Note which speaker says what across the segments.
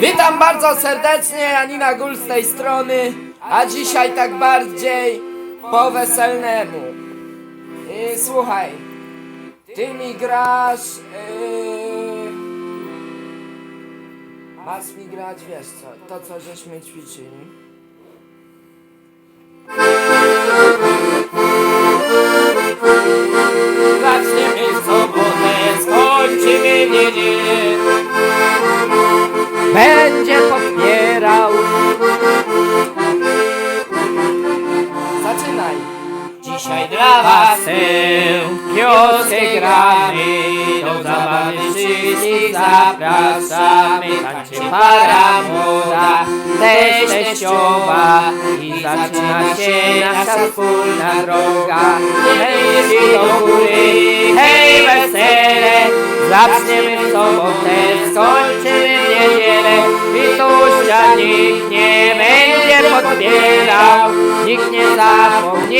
Speaker 1: Witam bardzo serdecznie, Janina Gul z tej strony, a dzisiaj tak bardziej po weselnemu. I słuchaj, ty mi grasz... Yy... Masz mi grać, wiesz co, to co żeśmy ćwiczyli. Was tę pioskę gramy, do zabawy wszystkich zapraszamy. Tańczy para młoda, też teściowa i zaczyna się nasza wspólna droga. Hej, do góry, hej, wesele, zaczniemy sobotę, skończymy w niedzielę. I tuścia nikt nie będzie podbierał, nikt nie zapomni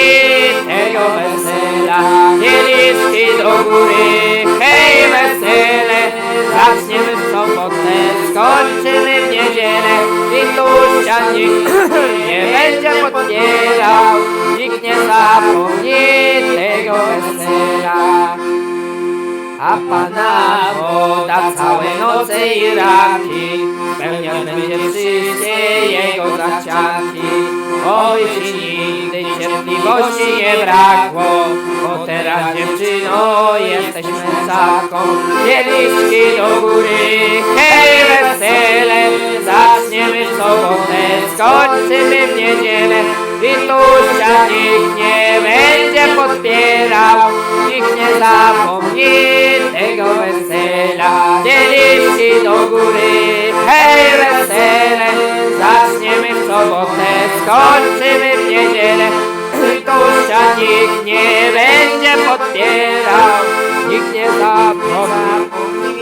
Speaker 1: tego wesela. Kieliszki do góry, hej wesele, zaczniemy w sobotę, skończymy w niedzielę. I tuścia nikt nie będzie podbierał, nikt nie zapomni tego wesela. A Pana woda całe noce i ranki Spełniać będzie wszystkie jego zachcianki. Oj, ci nigdy cierpliwości nie brakło Bo teraz dziewczyno jesteś męcatką Kieliszki do góry, hej wesele Zaczniemy sobotę, skończymy w niedzielę I tuścia nikt nie będzie podpierał. Nikt nie zapomni tego wesela. Kieliszki do góry, hej wesele Zaczniemy w sobotę, skończymy w niedzielę. I tuścia nikt nie będzie podpierał. Nikt nie zapomni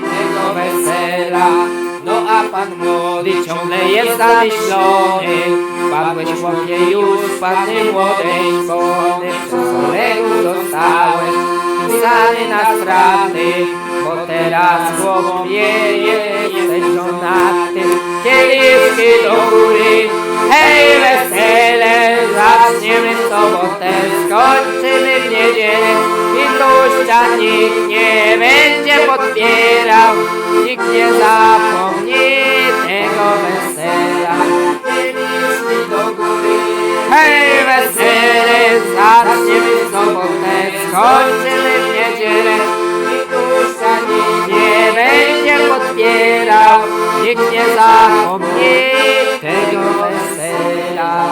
Speaker 1: tego wesela. No a pan młody ciągle jest zamyślony. Padłeś chłopie już, panny młodej szkody Przez kolegów zostałeś pisany na straty Bo teraz głową wieje, jesteś żonaty. Kieliszki do góry, hej wesele Zaczniemy w sobotę, skończymy w niedzielę I tuścia nikt nie będzie podpierał Nikt nie zapomni tego wesela. Kieliszki do góry, hej wesele Zaczniemy w sobotę, skończymy Nikt nie zapomni tego wesela.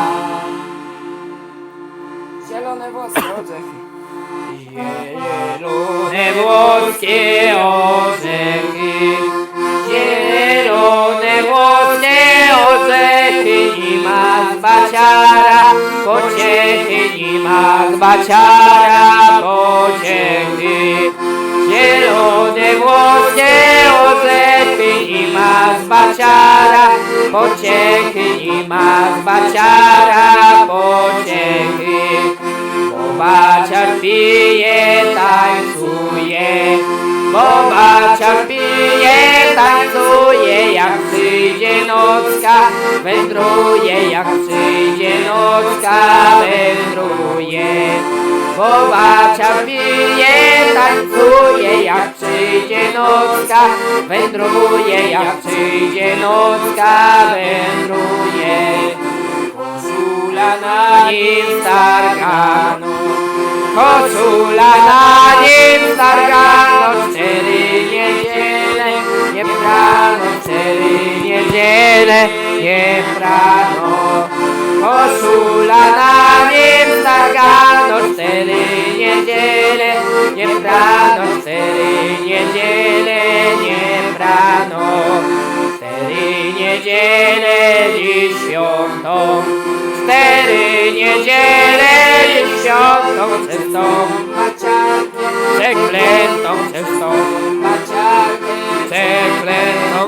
Speaker 1: Zielone włosy, orzechy Zielone włoskie orzechy. Zielone włoskie orzechy Nie ma zbaciara pociechy Nie ma zbaciara pociechy. Zielone włoskie zbaciara pociechy Nie ma. Zbaciara pociechy bo baciar pije, tańcuje, bo baciar pije, tańcuje, jak przyjdzie nocka, wędruje, jak przyjdzie nocka, wędruje. Bo baciar pije, tańcuje, jak przyjdzie nocka, wędruje, jak przyjdzie nocka, wędruje. Koszula na nim stargano, koszula na nim stargano, cztery niedziele, nie prano, cztery niedziele, nie prano. Koszula na nim stargano, cztery niedziele, nie prano, esto. No. Sekretą.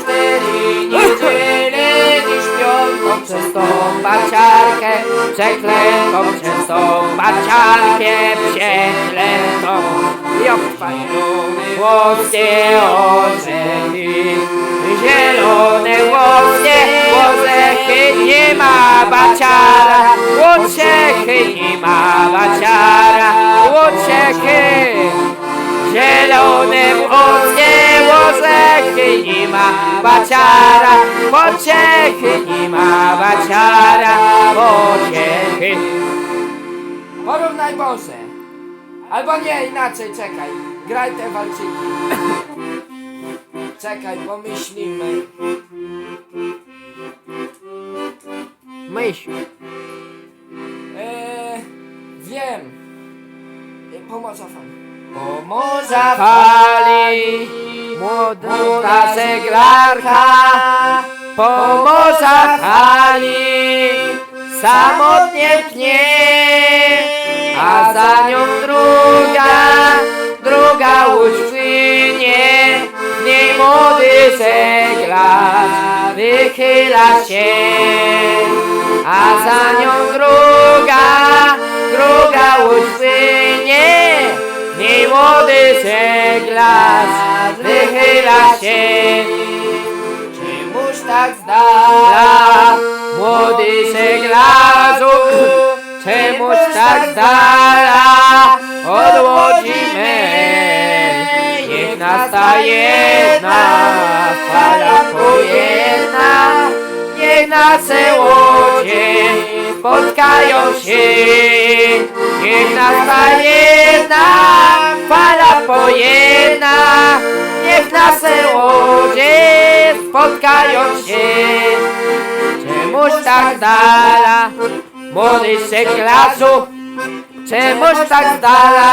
Speaker 1: Cztery niedziele i śpiątą przez tą baciarkę. Przeklętą przez tą baciarkę. Przeklętą. I obfajną włoskie orzechy. Zielone włoskie orzechy. Nie ma baciara. Orzechy nie ma baciara. Orzechy. Zielonym ocznie łozechy nie ma baciara, pociechy nie ma baciara, pociechy.
Speaker 2: Porównaj Boże. Albo nie, inaczej, czekaj. Graj te walczyki. Czekaj, pomyślimy.
Speaker 1: Myśl.
Speaker 2: Eee, wiem. Eee, Pomorza fali. Pomorza
Speaker 1: Fali, młoda żeglarka, pomoza fali, samotnie pnie, a za nią druga, druga łódź płynie, w niej młody żeglarz wychyla się, a za nią druga, druga łódź płynie, młody żeglarz wychyla się.
Speaker 2: Czemuż tak zdala?
Speaker 1: Młody żeglarzu, czemuż tak z dala od łodzi mej? Niech jedna fala pojedna, niech nasze łodzie spotkają się. Niech nastaje jedna fala pojedna, niech nasze łodzie spotkają się. Czemuż tak dala, młody żeglarzu, czemuż tak dala,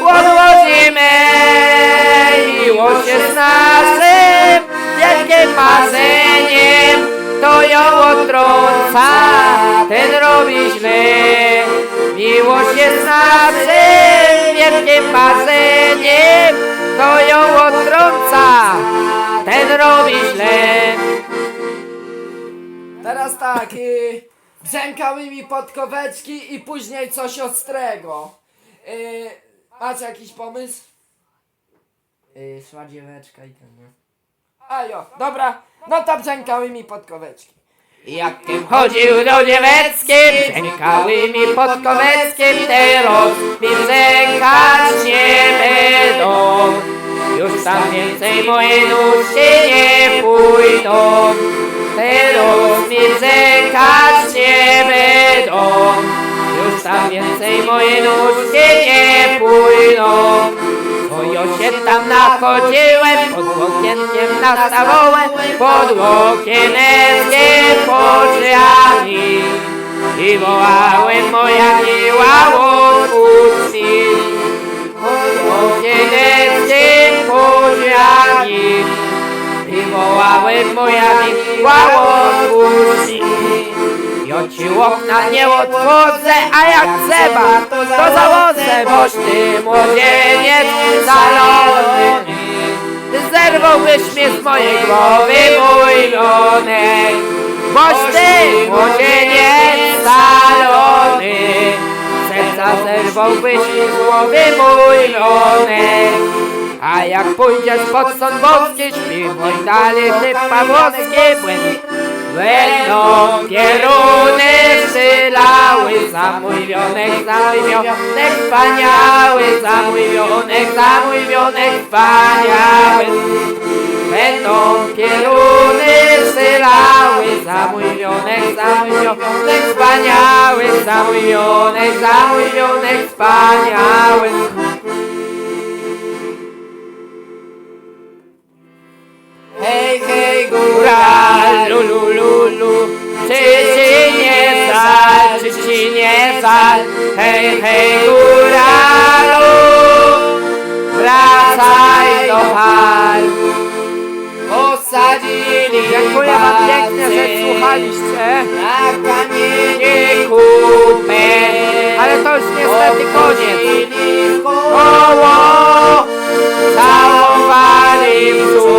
Speaker 1: odłożymy miłość jest naszym wielkim marzeniem, to ją odtrąca, ten robi źle. Miłość jest naszym wielkim marzeniem, to ją odtrąca, ten robi źle.
Speaker 2: Teraz tak, yy, brzękały mi podkoweczki i później coś ostrego. Yy, macie jakiś pomysł? Yy, szła dzieweczka i ten, nie? A jo, dobra, no to brzękały mi podkoweczki.
Speaker 1: Jakiem chodził do dzieweckim, brzękały mi pod koweckiem, teraz mi brzękać nie będą. Już tam więcej moje nóżki nie pójdą, teraz mi brzękać nie będą. Już tam więcej moje nóżki Tam nachodziłem, pod łokienkiem nastawałem, pod łokieneckiem pod drzwiami. I wołałem moja miła łokuci, pod łokieneckiem pod drzwiami. I wołałem moja miła łokuci. Ci okna nie otworzę, a jak trzeba, to zawodzę, boś ty młodzieniec zalony. Zerwałbyś mnie z mojej głowy, mój lonek. Boś ty młodzieniec zalony. Serca zerwałbyś mi z głowy, mój lonek. A jak pójdziesz pod sąd boski, śpi mój dalej ty pawłowski błęd. Będą pieruny strzelały za mój wionek, za mój wionek wspaniały, za mój wionek, za mój wionek wspaniały. Będą pieruny strzelały za mój wionek, za mój wionek wspaniały, za mój wionek, za mój wionek wspaniały.
Speaker 2: Góra,
Speaker 1: lu, lu, lu, lu. Czy ci nie zal, czy ci nie zal, hej, hej, góralu, wracaj do hal.
Speaker 2: Osadzili
Speaker 1: Dziękuję wam pięknie, że słuchaliście.
Speaker 2: Na
Speaker 1: kupę, ale to już niestety koniec. Koło całowali w zupę.